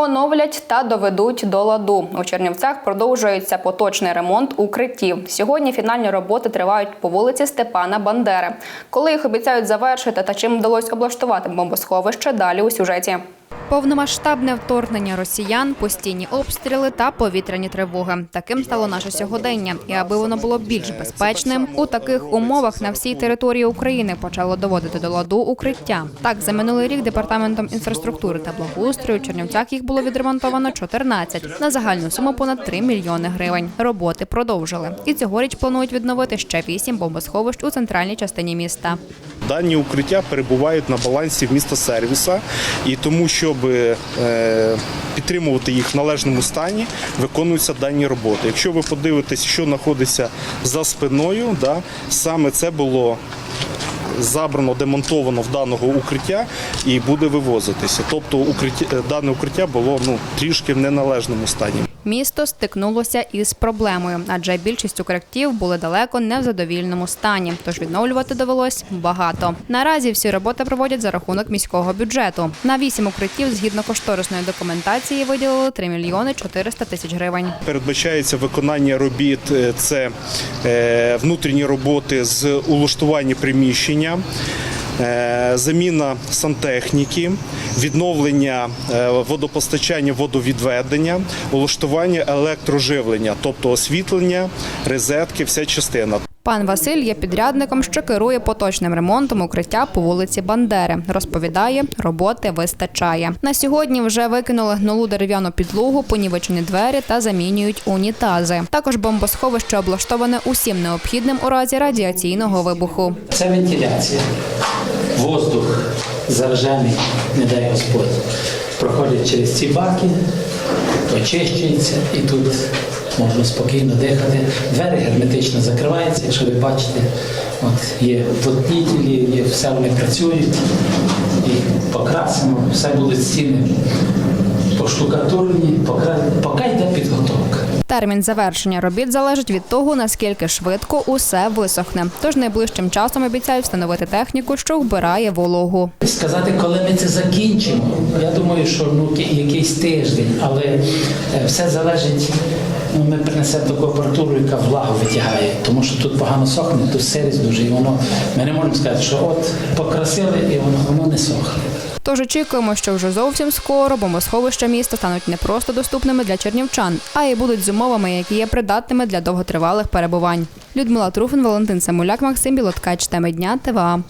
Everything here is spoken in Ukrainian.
Оновлять та доведуть до ладу. У Чернівцях продовжується поточний ремонт укриттів. Сьогодні фінальні роботи тривають по вулиці Степана Бандери. Коли їх обіцяють завершити та чим вдалося облаштувати бомбосховище, далі у сюжеті. Повномасштабне вторгнення росіян, постійні обстріли та повітряні тривоги. Таким стало наше сьогодення. І аби воно було більш безпечним, у таких умовах на всій території України почало доводити до ладу укриття. Так, за минулий рік департаментом інфраструктури та благоустрою Чернівцях їх було відремонтовано 14 на загальну суму понад 3 мільйони гривень. Роботи продовжили. І цьогоріч планують відновити ще 8 бомбосховищ у центральній частині міста. Дані укриття перебувають на балансі міста сервіса, і тому, щоб е, підтримувати їх в належному стані, виконуються дані роботи. Якщо ви подивитесь, що знаходиться за спиною, саме це було. Забрано, демонтовано в даного укриття і буде вивозитися. Тобто укриття, е, дане укриття було ну трішки в неналежному стані. Місто стикнулося із проблемою, адже більшість укриттів були далеко не в задовільному стані, тож відновлювати довелось багато. Наразі всі роботи проводять за рахунок міського бюджету. На вісім укриттів згідно кошторисної документації виділили 3 мільйони 400 тисяч гривень. Передбачається виконання робіт е, це е, внутрішні роботи з улаштування приміщення. Е, Заміна сантехніки, відновлення е, водопостачання, водовідведення, улаштування електроживлення, тобто освітлення, розетки, вся частина. Пан Василь є підрядником, що керує поточним ремонтом укриття по вулиці Бандери. Розповідає, роботи вистачає. На сьогодні вже викинули гнилу дерев'яну підлогу, понівечені двері та замінюють унітази. Також бомбосховище облаштоване усім необхідним у разі радіаційного вибуху. Це вентиляція. Воздух заражений, не дай Господь, проходить через ці баки, очищується і тут можна спокійно дихати. Двері герметично закриваються, якщо ви бачите, от є плотнітелі, є все вони працюють і покрасимо, все будуть стіни поштукатурені, покра- поки йде підготовка. Термін завершення робіт залежить від того, наскільки швидко усе висохне. Тож найближчим часом обіцяють встановити техніку, що вбирає вологу. Сказати, коли ми це закінчимо, я думаю, що ну якийсь тиждень, але е, все залежить. Ну, ми принесемо таку апаратуру, яка влагу витягає, тому що тут погано сохне, тут сирість дуже, і воно ми не можемо сказати, що от покрасили і воно, воно не сохне. Тож очікуємо, що вже зовсім скоро бомбосховища міста стануть не просто доступними для чернівчан, а й будуть з умовами, які є придатними для довготривалих перебувань. Людмила Труфин, Валентин Самуляк, Максим Білоткач. Теми дня ТВА.